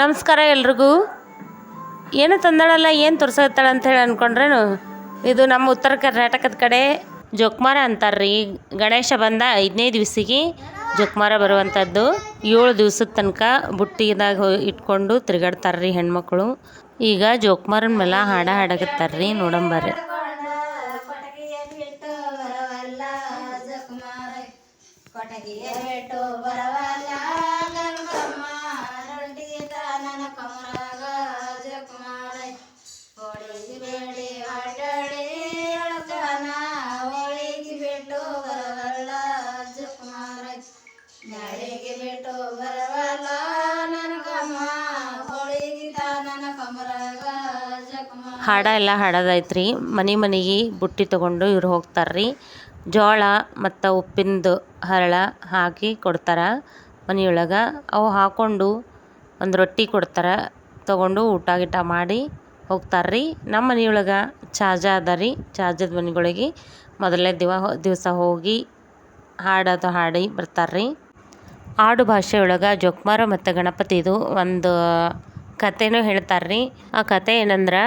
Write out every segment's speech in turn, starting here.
ನಮಸ್ಕಾರ ಎಲ್ರಿಗೂ. ಏನು ತಂದಳಲ್ಲ ಏನು ತೋರ್ಸತ್ತಾಳೆ ಅಂತ ಹೇಳಿ ಅಂದ್ಕೊಂಡ್ರೇನು ಇದು ನಮ್ಮ ಉತ್ತರ ಕರ್ನಾಟಕದ ಕಡೆ ಜೋಕ್ಮಾರ ಅಂತಾರ್ರಿ. ಗಣೇಶ ಬಂದ ಐದನೇ ದಿವಸಿಗೆ ಜೋಕ್ಮಾರ ಬರುವಂಥದ್ದು. ಏಳು ದಿವ್ಸದ ತನಕ ಬುಟ್ಟಿದಾಗ ಇಟ್ಕೊಂಡು ತಿರುಗಾಡ್ತಾರ್ರಿ ಹೆಣ್ಮಕ್ಳು. ಈಗ ಜೋಕ್ಮಾರನ ಮೇಲೆ ಹಾಡ ಹಾಡಕತ್ತಾರ್ರಿ ನೋಡಂಬರ್ರಿ. ಕೊಟಗಿಯ ಹಾಡ ಎಲ್ಲ ಹಾಡೋದೈತ್ರಿ ಮನೆ ಮನೆಗೆ ಬುಟ್ಟಿ ತೊಗೊಂಡು ಇವ್ರು ಹೋಗ್ತಾರ್ರಿ. ಜೋಳ ಮತ್ತು ಉಪ್ಪಿಂದು ಹರಳ ಹಾಕಿ ಕೊಡ್ತಾರೆ. ಮನೆಯೊಳಗೆ ಅವು ಹಾಕ್ಕೊಂಡು ಒಂದು ರೊಟ್ಟಿ ಕೊಡ್ತಾರೆ. ತಗೊಂಡು ಊಟ ಗೀಟ ಮಾಡಿ ಹೋಗ್ತಾರ್ರಿ. ನಮ್ಮ ಮನೆಯೊಳಗೆ ಚಾಜ ಅದ ರೀ. ಚಾಜದ ಮನೆಗಳಿಗೆ ಮೊದಲನೇ ದಿವ ದಿವಸ ಹೋಗಿ ಹಾಡೋದು ಹಾಡಿ ಬರ್ತಾರ್ರಿ. ಆಡು ಭಾಷೆಯೊಳಗೆ ಜೋಕ್ಮಾರ ಮತ್ತು ಗಣಪತಿದು ಒಂದು ಕಥೆನೂ ಹೇಳ್ತಾರ್ರಿ. ಆ ಕತೆ ಏನಂದ್ರೆ,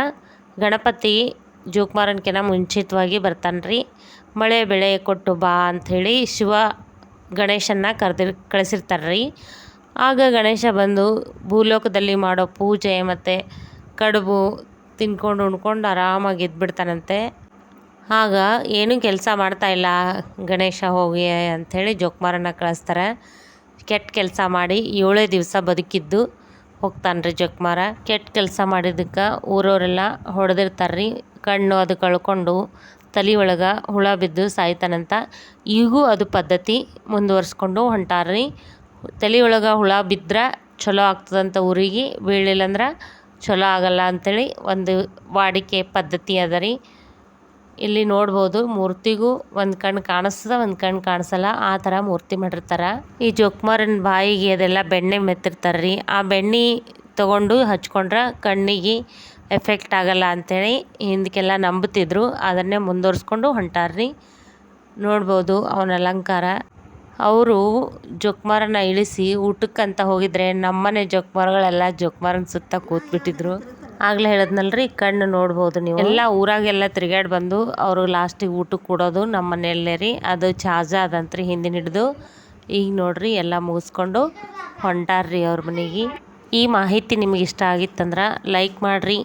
ಗಣಪತಿ ಜೋಕ್ಮಾರನ್ಕಿನ ಮುಂಚಿತವಾಗಿ ಬರ್ತಾನ್ರಿ. ಮಳೆ ಬೆಳೆ ಕೊಟ್ಟು ಬಾ ಅಂಥೇಳಿ ಶಿವ ಗಣೇಶನ್ನ ಕರೆದಿರ್ ಕಳಿಸಿರ್ತಾರ್ರಿ. ಆಗ ಗಣೇಶ ಬಂದು ಭೂಲೋಕದಲ್ಲಿ ಮಾಡೋ ಪೂಜೆ ಮತ್ತು ಕಡುಬು ತಿನ್ಕೊಂಡು ಉಣ್ಕೊಂಡು ಆರಾಮಾಗಿ ಇದ್ಬಿಡ್ತಾನಂತೆ ಆಗ ಏನೂ ಕೆಲಸ ಮಾಡ್ತಾ ಇಲ್ಲ ಗಣೇಶ ಹೋಗಿ ಅಂಥೇಳಿ ಜೋಕ್ಮಾರನ್ನ ಕಳಿಸ್ತಾರೆ. ಕೆಟ್ಟ ಕೆಲಸ ಮಾಡಿ ಏಳೇ ದಿವಸ ಬದುಕಿದ್ದು. ಹೋಗ್ತಾನೆ ರೀ ಜಕ್ಮಾರ ಕೆಟ್ಟ ಕೆಲಸ ಮಾಡಿದ್ದಕ್ಕೆ ಊರವರೆಲ್ಲ ಹೊಡೆದಿರ್ತಾರೆ ರೀ ಕಣ್ಣು ಅದು ಕಳ್ಕೊಂಡು ತಲೆ ಒಳಗೆ ಹುಳ ಬಿದ್ದು ಸಾಯ್ತಾನಂತ. ಈಗೂ ಅದು ಪದ್ಧತಿ ಮುಂದುವರ್ಸ್ಕೊಂಡು ಹೊಂಟಾರ್ರಿ. ತಲೆ ಒಳಗೆ ಹುಳ ಬಿದ್ದರೆ ಚಲೋ ಆಗ್ತದಂತ ಊರಿಗೆ. ಬೀಳಿಲ್ಲಂದ್ರೆ ಚಲೋ ಆಗಲ್ಲ ಅಂಥೇಳಿ ಒಂದು ವಾಡಿಕೆ ಪದ್ಧತಿ ಅದ ರೀ. ಇಲ್ಲಿ ನೋಡ್ಬೋದು ಮೂರ್ತಿಗೂ ಒಂದು ಕಣ್ಣು ಕಾಣಿಸ್ತದ, ಒಂದು ಕಣ್ಣು ಕಾಣಿಸಲ್ಲ. ಆ ಥರ ಮೂರ್ತಿ ಮಾಡಿರ್ತಾರ. ಈ ಜೋಕುಮಾರನ್ ಬಾಯಿಗೆ ಅದೆಲ್ಲ ಬೆಣ್ಣೆ ಮೆತ್ತಿರ್ತಾರೆ ರೀ ಆ ಬೆಣ್ಣೆ ತಗೊಂಡು ಹಚ್ಕೊಂಡ್ರೆ ಕಣ್ಣಿಗೆ ಎಫೆಕ್ಟ್ ಆಗಲ್ಲ ಅಂತೇಳಿ ಹಿಂದಕ್ಕೆಲ್ಲ ನಂಬುತ್ತಿದ್ರು ಅದನ್ನೇ ಮುಂದುವರ್ಸ್ಕೊಂಡು ಹೊಂಟಾರ್ರಿ. ನೋಡ್ಬೋದು ಅವನ ಅಲಂಕಾರ. ಅವರು ಜೋಕುಮಾರನ್ನ ಇಳಿಸಿ ಊಟಕ್ಕಂತ ಹೋಗಿದ್ರೆ ನಮ್ಮನೆ ಜೋಕುಮಾರಗಳೆಲ್ಲ ಜೋಕುಮಾರನ ಸುತ್ತ ಕೂತ್ಬಿಟ್ಟಿದ್ರು. ಆಗ್ಲೇ ಹೇಳದ್ನಲ್ರಿ, ಕಣ್ಣು ನೋಡ್ಬೋದು ನೀವು. ಎಲ್ಲ ಊರಾಗೆಲ್ಲ ತಿರ್ಗಾಡಿ ಬಂದು ಅವರು ಲಾಸ್ಟಿಗೆ ಊಟಕ್ಕೆ ಕೊಡೋದು ನಮ್ಮ ಮನೆಯಲ್ಲೇ ರೀ. ಅದು ಚಾಜಾ ಅದಂತ್ರಿ ಹಿಂದಿನ ಹಿಡಿದು. ಈಗ ನೋಡ್ರಿ ಎಲ್ಲ ಮುಗಿಸ್ಕೊಂಡು ಹೊಂಟಾರ್ರಿ ಅವ್ರ ಮನೆಗೆ. ಈ ಮಾಹಿತಿ ನಿಮಗೆ ಇಷ್ಟ ಆಗಿತ್ತಂದ್ರೆ ಲೈಕ್ ಮಾಡಿರಿ,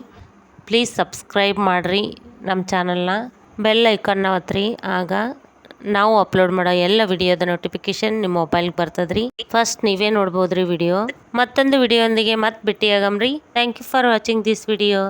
ಪ್ಲೀಸ್ ಸಬ್ಸ್ಕ್ರೈಬ್ ಮಾಡಿರಿ ನಮ್ಮ ಚಾನಲ್ನ. ಬೆಲ್ ಐಕನ್ನ ಒತ್ತಿರಿ ಆಗ ನಾವು ಅಪ್ಲೋಡ್ ಮಾಡೋ ಎಲ್ಲ ವಿಡಿಯೋದ ನೋಟಿಫಿಕೇಶನ್ ನಿಮ್ಮ ಮೊಬೈಲ್ಗೆ ಬರ್ತದ್ರಿ. ಫಸ್ಟ್ ನೀವೇ ನೋಡ್ಬೋದ್ರಿ ವಿಡಿಯೋ ಮತ್ತೊಂದು ವಿಡಿಯೋಂದಿಗೆ ಮತ್ತೆ ಭೇಟಿಯಾಗಮ್ರಿ. Thank you for watching this video